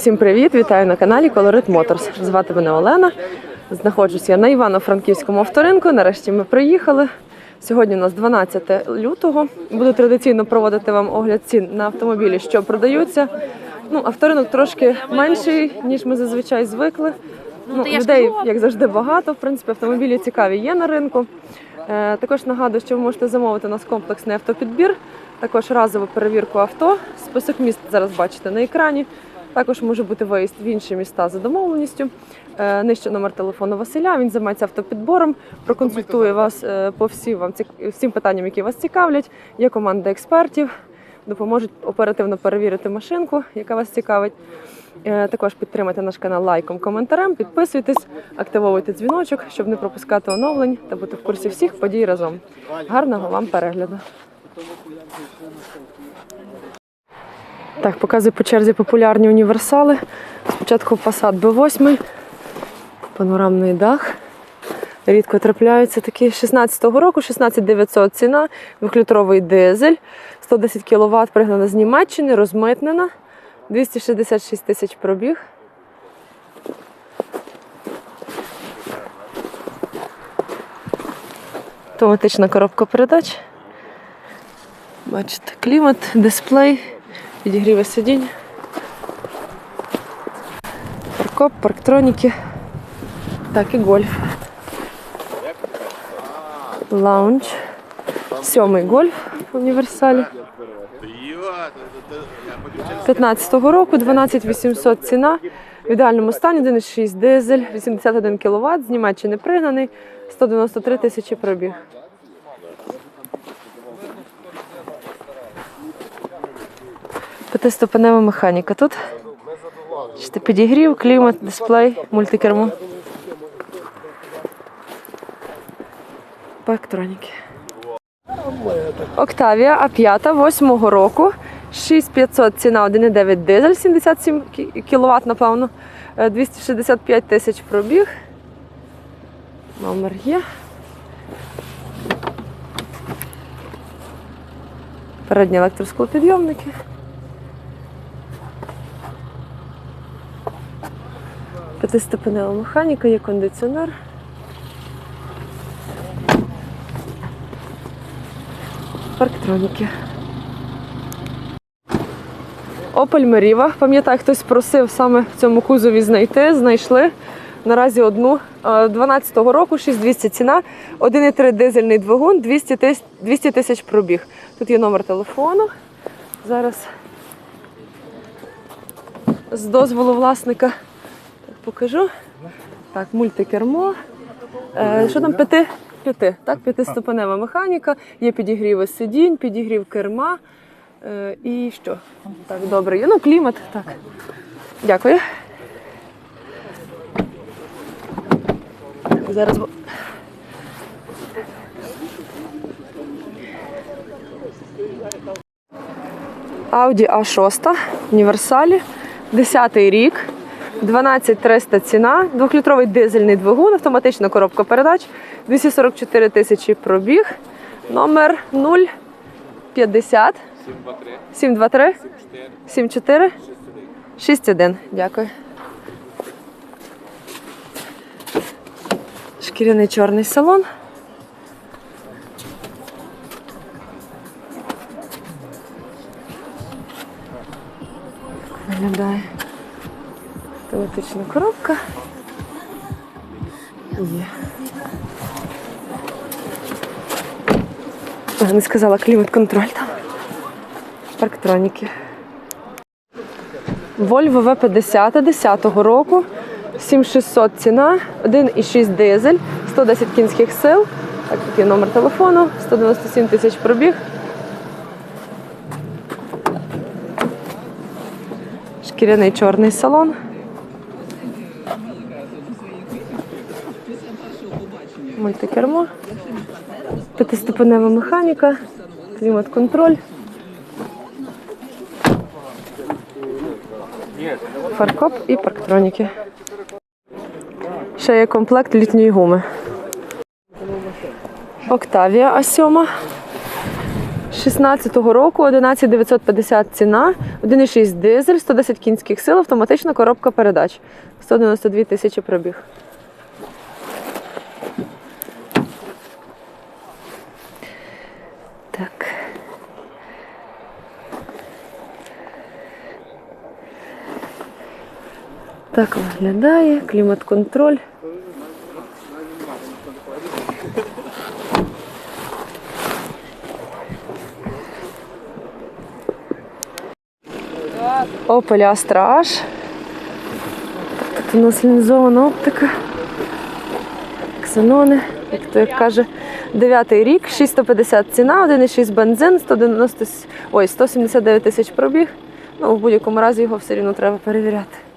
Всім привіт! Вітаю на каналі Colorit Motors. Звати мене Олена. Знаходжуся на Івано-Франківському авторинку. Нарешті ми приїхали. Сьогодні у нас 12 лютого. Буду традиційно проводити вам огляд цін на автомобілі, що продаються. Ну, авторинок трошки менший, ніж ми зазвичай звикли. Ну, я ж людей, як завжди, багато. В принципі, автомобілі цікаві є на ринку. Е, також нагадую, що ви можете замовити у нас комплексний автопідбір, також разову перевірку авто. Список міст зараз бачите на екрані. Також може бути виїзд в інші міста за домовленістю. Е, Нижче номер телефону Василя. Він займається автопідбором, проконсультує вас е, по всім вам всім питанням, які вас цікавлять. Є команда експертів, допоможуть оперативно перевірити машинку, яка вас цікавить. Е, Також підтримайте наш канал лайком, коментарем, підписуйтесь, активовуйте дзвіночок, щоб не пропускати оновлень та бути в курсі всіх подій разом. Гарного вам перегляду. Так, показую по черзі популярні універсали. Спочатку Passat B8, панорамний дах. Рідко трапляються такі 16-го року, 16900 ціна, двохлітровий дизель, 110 кВт, пригнана з Німеччини, розмитнена, 266 тисяч пробіг. Автоматична коробка передач. Бачите, клімат, дисплей, підігріви сидінь. Паркоп, парктроніки. Так, і гольф. Лаунж. Сьомий гольф в універсалі. 15-го року 12800 ціна. В ідеальному стані 1,6 дизель, 81 кВт, з Німеччини пригнаний, 193 тисячі пробіг. П'ятиступенева механіка тут. Підігрів, клімат, дисплей, мультикермо. По електроніки. Октавія А5 восьмого року. 6500 ціна 1,9 дизель, 77 кВт, напевно. Е, 265 тисяч пробіг. Номер є. Передні електросклопідйомники. П'ятиступенева механіка, є кондиціонер. Парктроніки. Opel Meriva. Пам'ятаю, хтось просив саме в цьому кузові знайти. Знайшли. Наразі одну е, 12-го року, 6200 ціна, 1,3 дизельний двигун, 200 тисяч, пробіг. Тут є номер телефону. Зараз з дозволу власника покажу. Так, мультикермо. Е, що там п'яти? П'яти, так, п'ятиступенева механіка, є підігріви сидінь, підігрів керма. Е, і що? Так, добре. Є. Ну, клімат, так. Дякую. Зараз. Audi A6 універсалі, 10 рік, 12300 ціна, двохлітровий дизельний двигун, автоматична коробка передач, 244 тисячі пробіг, номер 050 723 74 61. Дякую. Шкіряний чорний салон. Виглядає автоматична коробка. Є. Не сказала клімат-контроль там. Парктроніки. Volvo V50 10-го року. 7600 ціна, 1,6 дизель, 110 кінських сил. Так, є номер телефону, 197 тисяч пробіг. Шкіряний чорний салон. Мультикермо. П'ятиступенева механіка, клімат-контроль. Фаркоп і парктроніки. Ще є комплект літньої гуми. Октавія А7. 16-го року 11950 ціна, 1,6 дизель, 110 кінських сил, автоматична коробка передач. 192 тисячі пробіг. Так виглядає, клімат-контроль. Opel Astra H. Тут у нас лінзована оптика. Ксенони, як то як каже, 9 рік, 650 ціна, 1,6 бензин, 190, ой, 179 тисяч пробіг. Ну, в будь-якому разі його все рівно треба перевіряти.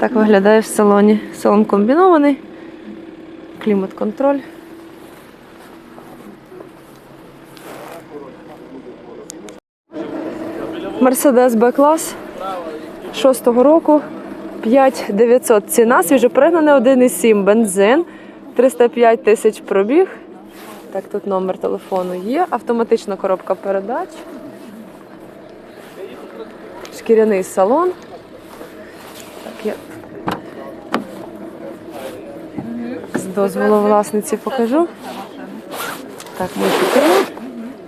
Так виглядає в салоні. Салон комбінований, клімат-контроль. Мерседес Б-клас 6-го року 5900 ціна, свіжопригнаний 1,7 бензин, 305 тисяч пробіг. Так, тут номер телефону є, автоматична коробка передач. Шкіряний салон. Я з дозволу власниці покажу. Так, мультикермо,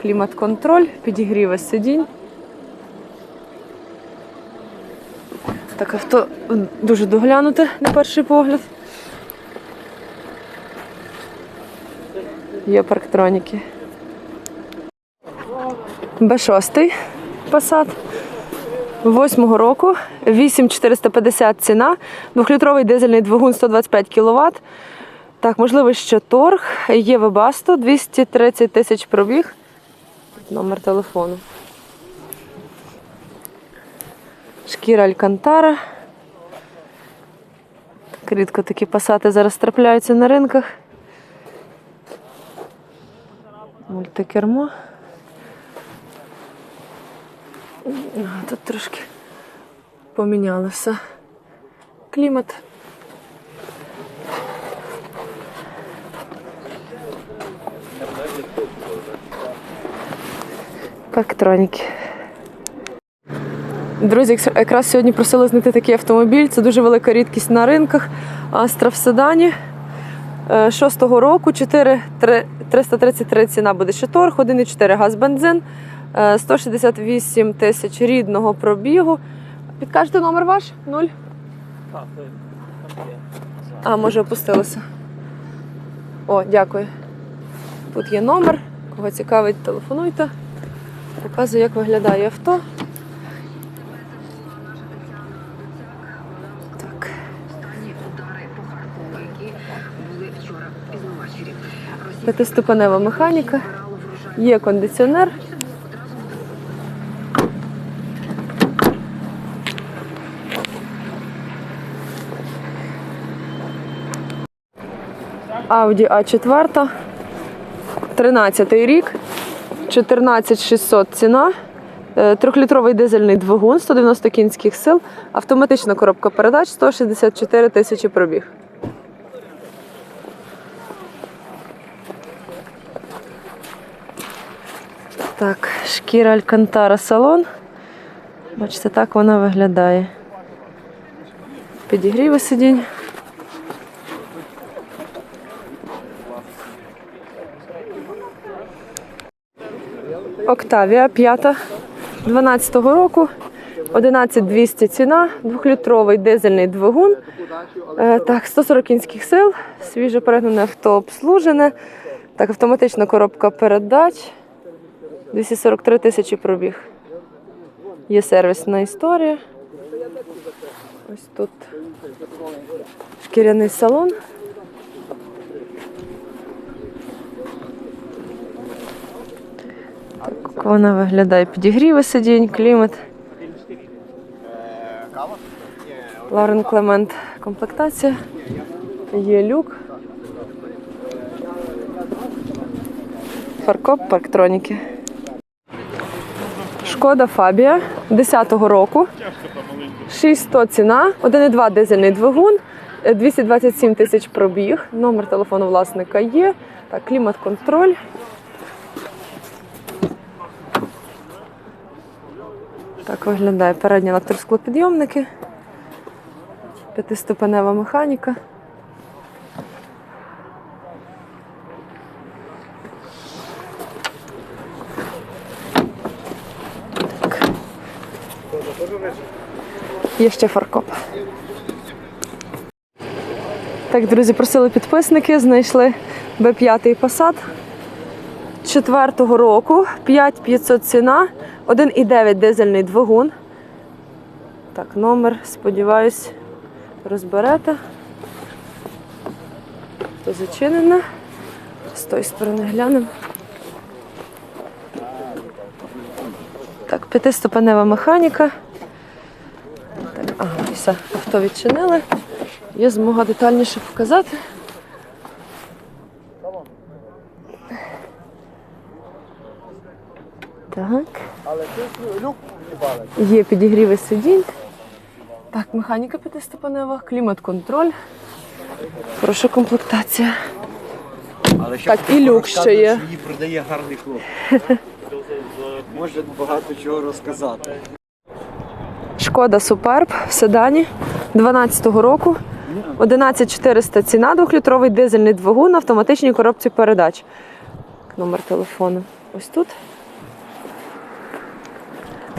клімат-контроль, підігріви сидінь. Так, авто дуже доглянуте на перший погляд. Є парктроніки. Б6 Passat. Восьмого року 8450 ціна, двохлітровий дизельний двигун 125 кВт. Так, можливо, ще торг. Є Webasto, 230 тисяч пробіг. Номер телефону. Шкіра Алькантара. Так рідко такі пасати зараз трапляються на ринках. Мультикермо. Тут трошки помінялося. Клімат. Парктроніки. Друзі, якраз сьогодні просили знайти такий автомобіль. Це дуже велика рідкість на ринках. Астра в седані. Е, Шостого року 4, 333 ціна буде ще торг, 1,4 газ бензин, е, 168 тисяч рідного пробігу. Підкажете номер ваш? Нуль? А, може опустилося. О, дякую. Тут є номер. Кого цікавить, телефонуйте. Показую, як виглядає авто. Так. П'ятиступенева механіка, є кондиціонер. Audi A4, 13 рік, 14600 ціна, Е, трьохлітровий дизельний двигун, 190 кінських сил, автоматична коробка передач, 164 тисячі пробіг. Так, шкіра Алькантара салон. Бачите, так вона виглядає. Підігріви сидінь. Октавія п'ята 12-го року. 11200 ціна, двохлітровий дизельний двигун. Е, Так, 140 кінських сил, свіже перегнане авто обслужене. Так, автоматична коробка передач. 243 тисячі пробіг. Є сервісна історія. Ось тут шкіряний салон. Вона виглядає підігріви сидінь, клімат. Ларен Клемент комплектація. Є люк. Фаркоп, парктроніки. Шкода Фабія 10-го року. 600 ціна, 1,2 дизельний двигун, Е, 227 тисяч пробіг. Номер телефону власника є. Так, клімат-контроль. Так виглядає передні електросклопідйомники. П'ятиступенева механіка. Так. Є ще фаркоп. Так, друзі, просили підписники, знайшли Б5 Passat четвертого року, 5500 ціна, 1,9 дизельний двигун. Так, номер, сподіваюсь, розберете. То зачинено. З тої сторони глянемо. Так, п'ятиступенева механіка. Так, ага, все, авто відчинили. Є змога детальніше показати. Так. Є підігріви сидінь. Так, механіка п'ятиступенева, клімат-контроль. Хороша комплектація. Але Так, і люк ще є. Її продає гарний хлоп. Може багато чого розказати. Шкода Суперб в седані 12-го року. 11400 ціна, двохлітровий дизельний двигун на автоматичній коробці передач. Номер телефону. Ось тут.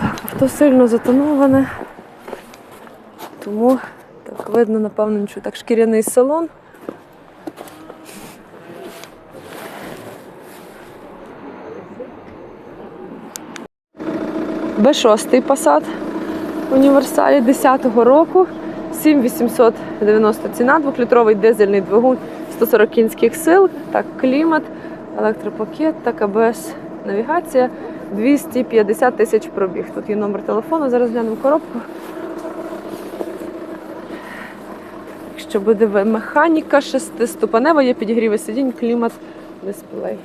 Авто сильно затоноване. Тому так видно, напевно, що так шкіряний салон. Б6 Passat універсалі 10-го року. 7890 ціна, двохлітровий дизельний двигун 140 кінських сил, так, клімат, електропакет, так, АБС навігація, 250 тисяч пробіг. Тут є номер телефону, зараз глянемо коробку. Якщо буде механіка, шестиступенева, є підігріви сидінь, клімат, дисплей.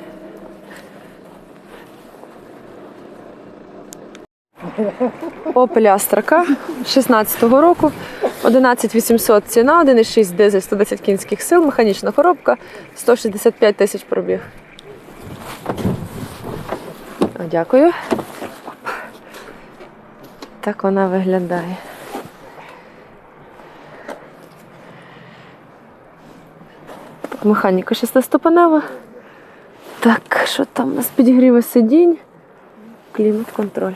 Opel Astra 16-го року. 11800 ціна, 1,6 дизель, 110 кінських сил, механічна коробка, 165 тисяч пробіг. Дякую. Так вона виглядає. Механіка шестиступенева. Так, що там у нас підігріви сидінь? Клімат-контроль.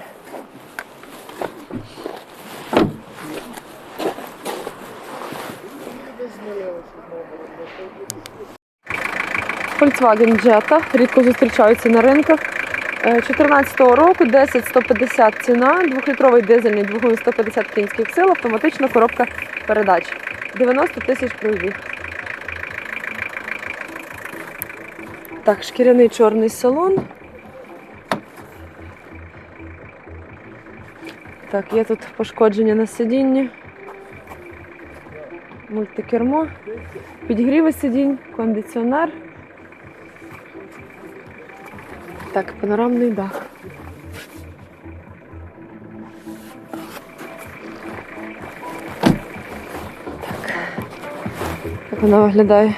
Volkswagen Jetta рідко зустрічаються на ринках. 2014 року 10 150 ціна, двохлітровий дизельний двигун 150 кінських сил, автоматична коробка передач. 90 тисяч пробіг. Так, шкіряний чорний салон. Так, є тут пошкодження на сидінні. Мультикермо, підігріви сидінь, кондиціонер. Так, панорамний дах. Так. як вона виглядає.